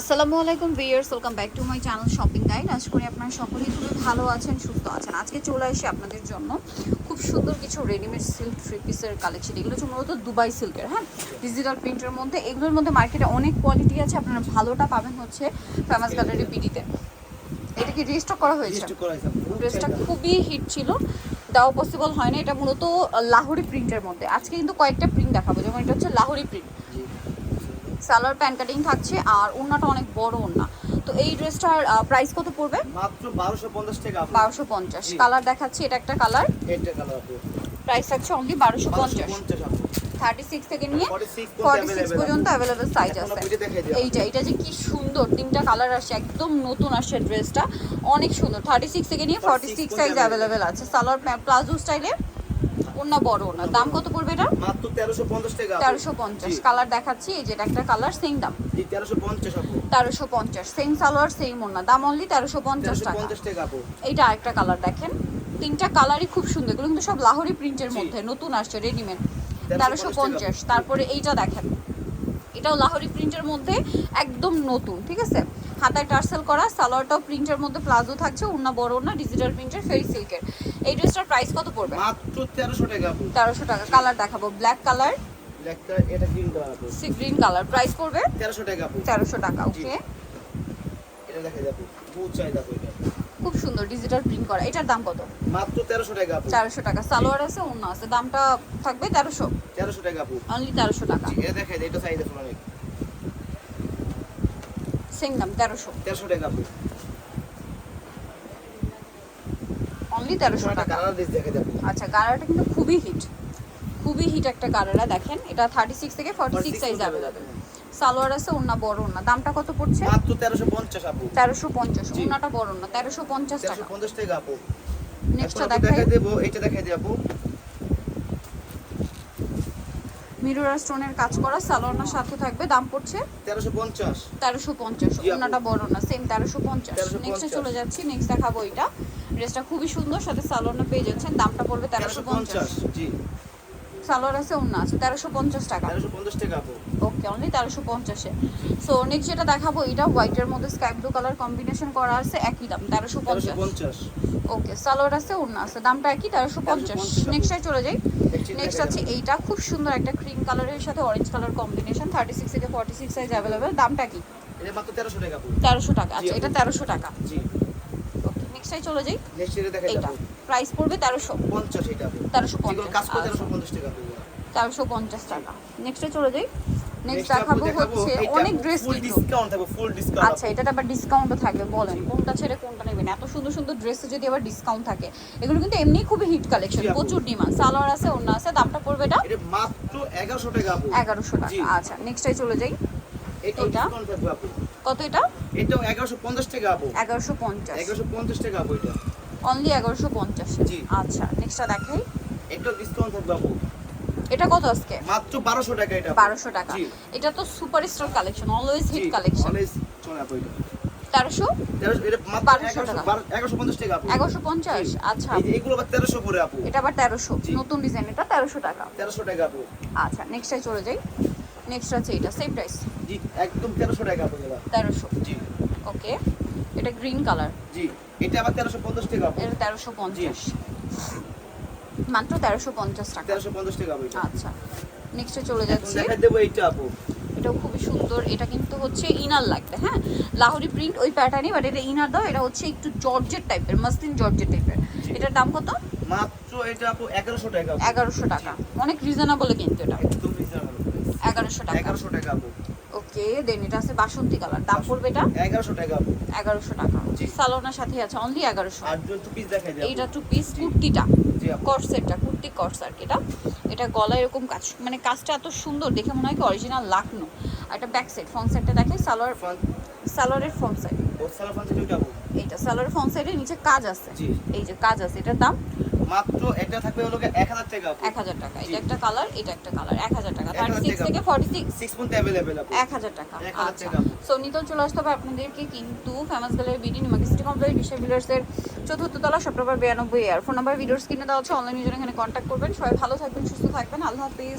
আসসালামু আলাইকুম viewers welcome back to my channel shopping guide. আশা করি আপনারা সকলেই খুবই ভালো আছেন সুস্থ আছেন। আজকে চলে আসি আপনাদের জন্য খুব সুন্দর কিছু রেডিমেড সিল্ক থ্রি পিসের কালেকশন এগুলো হচ্ছে মূলত দুবাই সিল্কের হ্যাঁ? ডিজিটাল প্রিন্টের মধ্যে। এগুলোর মধ্যে মার্কেটে অনেক কোয়ালিটি আছে। আপনারা ভালোটা পাবেন হচ্ছে ফেমাস গ্যালারি বিডিতে এটা কি রেজিস্টার করা হয়েছে? Register করা হয়েছে। ড্রেসটা খুবই হিট ছিল। দেওয়া পসিবল হয় না এটা মূলত লাহোরি প্রিন্টের মধ্যে। আজকে কিন্তু কয়েকটা প্রিন্ট দেখাবো। যেমন এটা হচ্ছে Lahori print. Salwar pant cutting থাকছে আর ওড়নাটা অনেক বড় ওড়না। তো এই ড্রেসটার প্রাইস কত পড়বে? মাত্র 1250 টাকা আপু। বারোশো পঞ্চাশ। জি। কালার দেখাচ্ছি এটা একটা কালার। এটা কালার আপু। প্রাইস থাকছে অনলি বারোশো পঞ্চাশ। 1250 আপু। থার্টি সিক্স থেকে নিয়ে 46 পর্যন্ত ফর্টি সিক্স পর্যন্ত অ্যাভেলেবেল সাইজ আছে। এইটা এটা যে কি সুন্দর তিনটা কালার আসছে একদম নতুন আসছে ড্রেসটা। অনেক সুন্দর। থার্টি সিক্স থেকে নিয়ে ফর্টি 46 সিক্স সাইজ। অ্যাভেলেবেল আছে। সালোয়ার প্লাজো স্টাইলে ওড়না বড় ওড়না দাম কত পড়বে এটা? মাত্র 1350 টাকা আপু। তেরোশো পঞ্চাশ। জি। কালার দেখাচ্ছি এই যেটা একটা কালার সেম দাম। জি, 1350 আপু। তেরোশো পঞ্চাশ সেম সালোয়ার সেম ওড়না। দাম অনলি তেরোশো পঞ্চাশ টাকা। 1350 টাকা আপু। এইটা আরেকটা কালার দেখেন। তিনটা কালারই খুব সুন্দর। এগুলো কিন্তু সব লাহোরি প্রিন্টের মধ্যে। নতুন আসছে রেডিমেড 1350 তেরোশো পঞ্চাশ। তারপরে এইটা দেখেন। এটাও লাহোরি প্রিন্টের মধ্যে একদম নতুন ঠিক আছে? হাতায় টার্সেল করা সালোয়ারটাও প্রিন্টের মধ্যে প্লাজো থাকছে ওনা বড় না ডিজিটাল প্রিন্টের ফেরি সিল্কের এই ড্রেসটার প্রাইস কত পড়বে? মাত্র 1300 টাকা। তেরোশো টাকা। কালার দেখাবো। ব্ল্যাক কালার এটা green colour. Sea green colour price পড়বে? 1300 টাকা। তেরোশো টাকা। ওকে এটা বহুত চাহিদা খুব সুন্দর ডিজিটাল প্রিন্ট করা। এটার দাম কত? মাত্র 1300 টাকা সালোয়ার আছে আছে। দামটা থাকবে তেরোশো। 1300 টাকা অনলি তেরোশো টাকা। এটা এটা অনেক। সেম দাম তেরোশো। 1300 টাকা অনলি তেরোশো টাকা। আচ্ছা গাড়াটা কিন্তু খুবই হিট খুবই হিট একটা গাড়ারা দেখেন। এটা থার্টি সিক্স থেকে forty six size available salwar আছে ওনা বড় ওনা দামটা কত পড়ছে? মাত্র 1350 আপু। তেরোশো পঞ্চাশ। জি। ওনাটা বড় না তেরোশো পঞ্চাশ টাকা। 1350 টাকা আপু। নেক্সটটা দেখাই। দেবো, এইটা দেখাই দিই আপু। মিরর স্টোনের কাজ করা সালোয়ারনার সাথে থাকবে দাম পড়ছে? 1350 তেরোশো পঞ্চাশ। জি আপু। ওনাটা বড় না সেম তেরোশো পঞ্চাশ। 1350 নেক্সটে চলে যাচ্ছি নেক্সট দেখাবো এটা ড্রেসটা খুবই সুন্দর সাথে সালোনা পেয়ে যাচ্ছেন দামটা পড়বে তেরোশো পঞ্চাশ। 1350 জি। সালোয়ার আছে ওনা আছে তেরোশো পঞ্চাশ টাকা। 1350 টাকা আপু। ওকে অনলি তেরোশো পঞ্চাশে। সো নেক্সট যেটা দেখাবো এটা হোয়াইটের মধ্যে স্কাই ব্লু কালার কম্বিনেশন করা আছে একই দাম তেরোশো পঞ্চাশ। ওকে সালোয়ার আছে ওড়না আছে দামটা একই তেরোশো পঞ্চাশ। 1350 চলে যাই। নেক্সট আছে এইটা খুব সুন্দর একটা ক্রিম কালারের সাথে orange colour combination thirty six থেকে ফর্টি সিক্স সাইজ অ্যাভেলেবেল দামটা কি এটা মাত্র 1300 টাকা তেরোশো টাকা আচ্ছা এটা তেরোশো টাকা। জি। ওকে চলে যাই। এটা প্রাইস পড়বে তেরোশো। 50 এটা তেরোশো পঞ্চাশ। 1350 টাকা আপু তেরোশো পঞ্চাশ টাকা। নেক্সটে চলে যাই। নেক্সট দেখাবো হচ্ছে অনেক ড্রেস আচ্ছা আবার ডিসকাউন্টও থাকবে বলেন। কোনটা ছেড়ে কোনটা নেবেন? এত সুন্দর সুন্দর ড্রেসে যদি আবার ডিসকাউন্ট থাকে এগুলো কিন্তু এমনি খুবই হিট কালেকশন প্রচুর ডিমান্ড সালোয়ার আছে অন্য আছে দামটা পড়বে এটা এটা মাত্র 1100 টাকা এগারোশো টাকা। আচ্ছা নেক্সটে চলে যাই। এটা? এটা? কত এটা? এটাও 1150 টাকা আপু। এগারোশো পঞ্চাশ। 1150 টাকা আপু এটা। অনলি এগারোশো পঞ্চাশ। জি। আচ্ছা নেক্সটটা দেখাই। এটাও ডিসকাউন্ট থাকবে আপু। এটা কত আজকে? মাত্র 1200 টাকা এটা আপু। বারোশো টাকা। এটা তো super star collection always hit collection. always চলে আপু এটা। তেরোশো? এটা 1200। 1150 আচ্ছা। এই এগুলো আবার 1300 করে এটা আবার তেরোশো। নতুন ডিজাইন এটা তেরোশো টাকা। 1300 টাকা আচ্ছা নেক্সটে চলে যাই। নেক্সট আছে এটা সেম প্রাইস জি একদম 1300 টাকা এটা তেরোশো। জি। ওকে এটা গ্রিন কালার জি এটা আবার 1350 টাকা এটা তেরোশো পঞ্চাশ। মাত্র তেরোশো পঞ্চাশ টাকা। 1350 টাকা এটা আচ্ছা। নেক্সটে চলে যাচ্ছে। দেখাই দেবো এইটা আপু। এটাও খুবই সুন্দর। এটা কিন্তু হচ্ছে ইনার লাগবে হ্যাঁ? লাহোরি প্রিন্ট ওই প্যাটার্নই বাট এটা ইনার দাও এটা হচ্ছে একটু জর্জেট টাইপের মাসলিন জর্জেট টাইপের এটার দাম কত? মাত্র এটা আপু 1100 টাকা। আপু। এগারোশো টাকা। অনেক রিজনেবল কিন্তু এটা। একদম reasonable price। এগারোশো টাকা। 1100 টাকা আপু ওকে দেন এটা আছে বাসন্তী কালার। দাম পড়বে এটা? 1100 টাকা আপু এগারোশো টাকা। জি। সালোনার সাথে আছে অনলি এগারোশো। আর টু পিস দেখাই দাও এইটা টু পিস কুর্তিটা। কর্সেটটা কুর্তি কর্স আর এটা। এটা গলায় এরকম কাজ মানে কাজটা এত সুন্দর দেখে মনে হয় কি অরিজিনাল লাকনো। আর এটা ব্যাক সাইড ফ্রন্ট সাইডটা দেখে সালোয়ার সালোয়ারের ফ্রন্ট সাইড ও সালা ফ্রন্ট থেকে আপু এইটা সালোয়ারের ফ্রন্ট সাইডে নিচে কাজ আছে জি এই যে কাজ আছে এটার দাম মাত্র এটা থাকবে হলো 1000 টাকা আপু এক হাজার টাকা জি। এটা একটা কালার এটা একটা কালার এক হাজার টাকা 1000 থার্টি সিক্স টাকা। থেকে ফর্টি সিক্স 6 পর্যন্ত अवेलेबल আপু এক হাজার টাকা 1000 আচ্ছা টাকা। সো নিতল চলে আসতে হবে আপনাদেরকে কিন্তু ফেমাস গ্যালারি বিডি নিমাকি সিটি কমপ্লেক্স বিশাল বিলার্সের চতুর্থ তলা সপ্তাহ বিরানব্বই আর ফোন নাম্বার ভিডিওস কিনে দেওয়া হচ্ছে অনলাইনে জন্য এখানে কন্ট্যাক্ট করবেন সবাই ভালো থাকবেন সুস্থ থাকবেন আল্লাহ হাফিজ